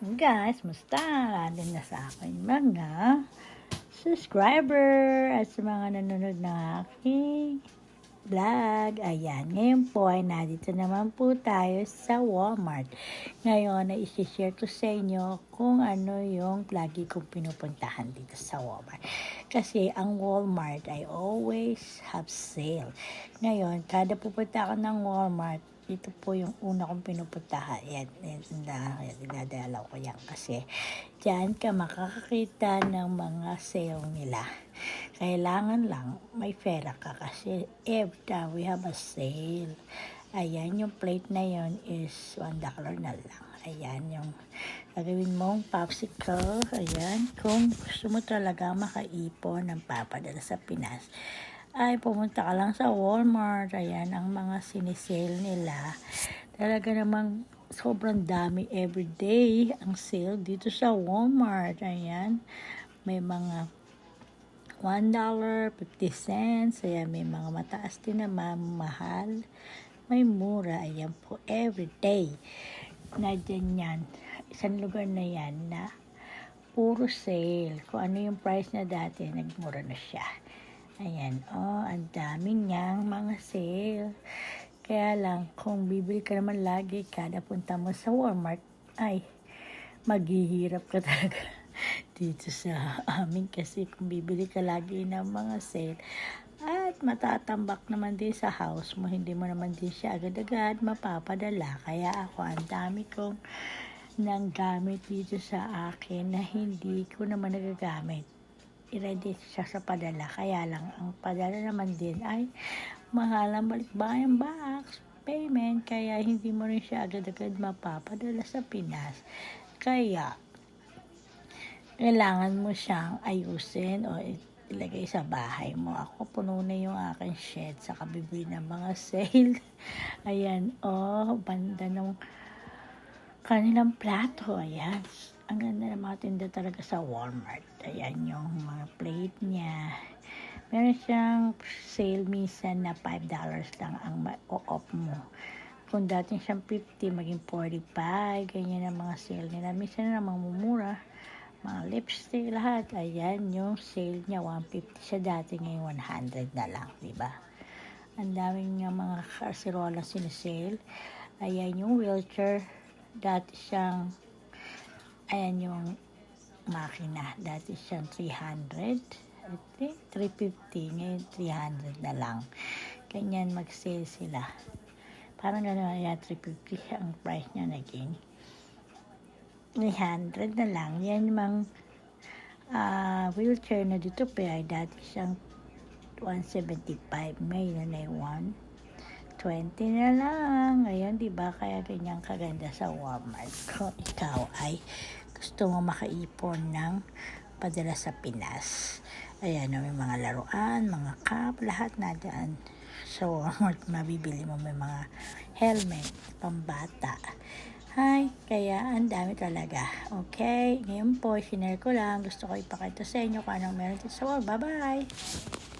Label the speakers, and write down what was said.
Speaker 1: Guys, musta? Alin na sa akin mga subscriber at sa mga nanonood ng aking vlog. Ayan, ngayon po ay nandito naman po tayo sa Walmart. Ngayon ay isi-share ko sa inyo kung ano yung lagi kong pinupuntahan dito sa Walmart. Kasi ang Walmart ay always have sale. Ngayon, kada pupunta ako ng Walmart, ito po yung una kong pinupuntahan. Yan, yan, yan, dinadalaw ko yan kasi dyan ka makakakita ng mga sale nila. Kailangan lang may pera ka kasi every time we have a sale. Ayan, yung plate na yon is $1 na lang. Ayan, yung gagawin mong popsicle. Ayan, kung gusto mo talaga makaipon ng papadala sa Pinas, ay pumunta ka lang sa Walmart. Ayan, ang mga sinisale nila. Talaga namang sobrang dami everyday ang sale dito sa Walmart. Ayan, may mga $1, 50 cents. Ayan, may mga mataas din naman, mahal. May mura. Ayan po, everyday. Na dyan yan. Isang lugar na yan na puro sale. Kung ano yung price na dati, nagmura na siya. Ayan, oh, ang dami niyang mga sale. Kaya lang, kung bibili ka naman lagi kada punta mo sa Walmart, ay, maghihirap ka talaga dito sa amin kasi kung bibili ka lagi ng mga sale at matatambak naman din sa house mo, hindi mo naman din siya agad-agad mapapadala. Kaya ako, ang dami kong nang gamit dito sa akin na hindi ko naman nagagamit i-ready siya sa padala. Kaya lang, ang padala naman din ay mahal ang balikbayan box payment. Kaya hindi mo rin siya agad-agad mapapadala sa Pinas. Kaya, kailangan mo siyang ayusin o ilagay sa bahay mo. Ako, puno na yung aking shed sa kabibili ng mga sale. Ayan, oh, banda ng kanilang plato. Ayan, ang ganda ng mga tinda talaga sa Walmart. Ayan yung mga plate niya. Meron siyang sale minsan na $5 lang ang ma-off mo. Kung dati siyang 50, maging 45. Ganyan ang mga sale nila. Minsan na mumura. Mga lipstick, lahat. Ayan yung sale niya. 150 siya dati. Ngayon 100 na lang. Diba? Ang daming nga mga kasirola sinisale. Ayan yung wheelchair. Dati siyang ayan yung makina. Dati siyang 300. I think 350. Ngayon 300 na lang. Ganyan mag-sale sila. Parang gano'n ayan 350 ang price niya naging. 300 na lang. Yan yung mga ah, wheelchair na dito ay dati siyang 175. Ngayon ay 120 na lang. Ngayon, di ba? Kaya ganyan kaganda sa Walmart. Kung ikaw ay gusto mo makaipon ng padala sa Pinas. Ayan, may mga laruan, mga cup, lahat na dyan. Walmart, mabibili mo may mga helmet, pambata. Hi, kaya ang dami talaga. Okay, ngayon po, sinare ko lang. Gusto ko ipakita sa inyo kung anong meron dito sa Walmart. Bye-bye!